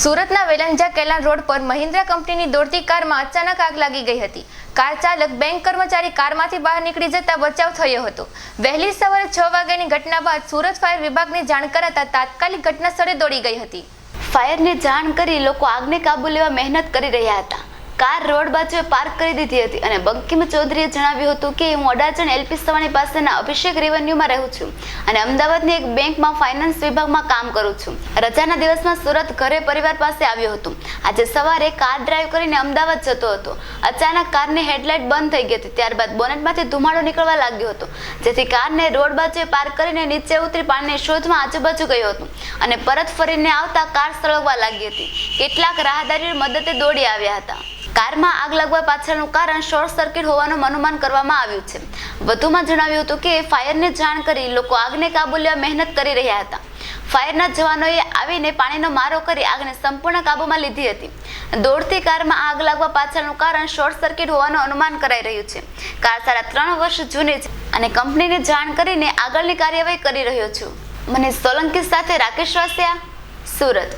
સુરતના વેલંજા કેલાન રોડ પર મહિન્દ્રા કંપનીની દોડતી કારમાં અચાનક આગ લાગી ગઈ હતી. કાર ચાલક બેંક કર્મચારી કારમાંથી બહાર નીકળી જતા બચાવ થયો હતો. વહેલી સવારે છ વાગ્યાની ઘટના બાદ સુરત ફાયર વિભાગને જાણ કરાતા તાત્કાલિક ઘટના સ્થળે દોડી ગઈ હતી. ફાયરને જાણ કરી લોકો આગને કાબુ લેવા મહેનત કરી રહ્યા હતા. કાર રોડ બાજુએ પાર્ક કરી દીધી હતી અને બંકિમ ચૌધરીએ જણાવ્યું હતું કે હું અડાજણ એલપી સવાણી પાસેના અભિષેક રેવન્યુમાં રહું છું અને અમદાવાદની એક બેંકમાં ફાઇનાન્સ વિભાગમાં કામ કરું છું. રજાના દિવસમાં સુરત ઘરે પરિવાર પાસે આવ્યો હતો. આજે સવારે કાર ડ્રાઈવ કરીને અમદાવાદ જતો હતો. અચાનક કારની હેડલાઇટ બંધ થઈ ગઈ હતી. ત્યારબાદ બોનેટમાંથી ધુમાડો નીકળવા લાગ્યો હતો. જેથી કારને રોડ બાજુએ પાર્ક કરીને નીચે ઉતરી પાણીની શોધમાં આજુબાજુ ગયો હતો અને પરત ફરીને આવતા કાર સળગવા લાગી હતી. કેટલાક રાહદારીઓ મદદે દોડી આવ્યા હતા. કારમાં આગ લાગવા પાછળનું કારણ શોર્ટ સર્કિટ હોવાનું અનુમાન કરવામાં આવ્યું છે. વધુમાં જણાવ્યું હતું કે ફાયરને જાણ કરી લોકો આગને કાબુ લેવા મહેનત કરી રહ્યા હતા. ફાયરના જવાનોએ આવીને પાણીનો મારો કરી આગને સંપૂર્ણ કાબૂમાં લીધી હતી. દોડતી કારમાં આગ લાગવા પાછળનું કારણ શોર્ટ સર્કિટ હોવાનું અનુમાન કરાઈ રહ્યું છે. કાર સાડા ત્રણ વર્ષ જૂની છે અને કંપનીને જાણ કરીને આગળની કાર્યવાહી કરી રહ્યો છું. મને સોલંકી સાથે રાકેશ વાસિયા, સુરત.